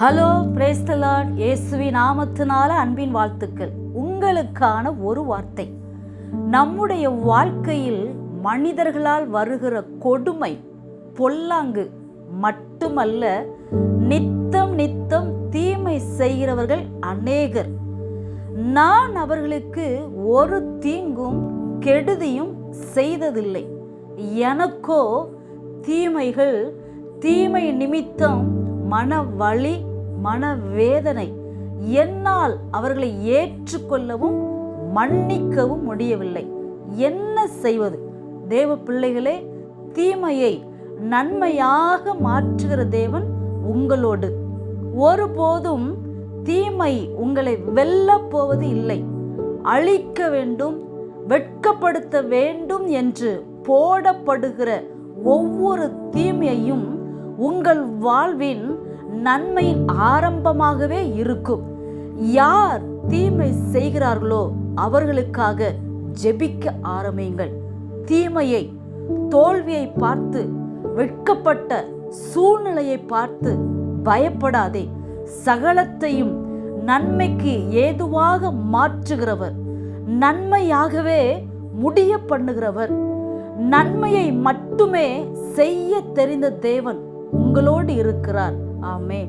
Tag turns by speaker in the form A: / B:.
A: Hello பிரேஸ்தலான் இயேசுவி நாமத்தினால அன்பின் வாழ்த்துக்கள். உங்களுக்கான ஒரு வார்த்தை. நம்முடைய வாழ்க்கையில் மனிதர்களால் வருகிற கொடுமை பொல்லாங்கு மட்டுமல்ல நித்தம் நித்தம் தீமை செய்கிறவர்கள் அநேகர். நான் அவர்களுக்கு ஒரு தீங்கும் கெடுதியும் செய்ததில்லை. எனக்கோ தீமைகள் தீமை நிமித்தம் மன வலி மனவேதனை. என்னால் அவர்களை ஏற்றுக்கொள்ளவும் மன்னிக்கவும் முடியவில்லை. என்ன செய்வது? தேவ பிள்ளைகளே தீமையை நன்மையாக மாற்றுகிற தேவன் உங்களோடு. ஒருபோதும் தீமை உங்களை வெல்ல போவது இல்லை. அழிக்க வேண்டும் வெட்கப்படுத்த வேண்டும் என்று போடப்படுகிற ஒவ்வொரு தீமையையும் உங்கள் வாழ்வின் நன்மையின் ஆரம்பமாகவே இருக்கும். யார் தீமை செய்கிறார்களோ அவர்களுக்காக ஜெபிக்க ஆரம்பியுங்கள். தீமையை தோல்வியை பார்த்து வெட்கப்பட்ட சூழ்நிலையை பார்த்து பயப்படாதே. சகலத்தையும் நன்மைக்கு ஏதுவாக மாற்றுகிறவர். நன்மையாகவே முடிய பண்ணுகிறவர். நன்மையை மட்டுமே செய்ய தெரிந்த தேவன் உங்களோடு இருக்கிறார். ஆமே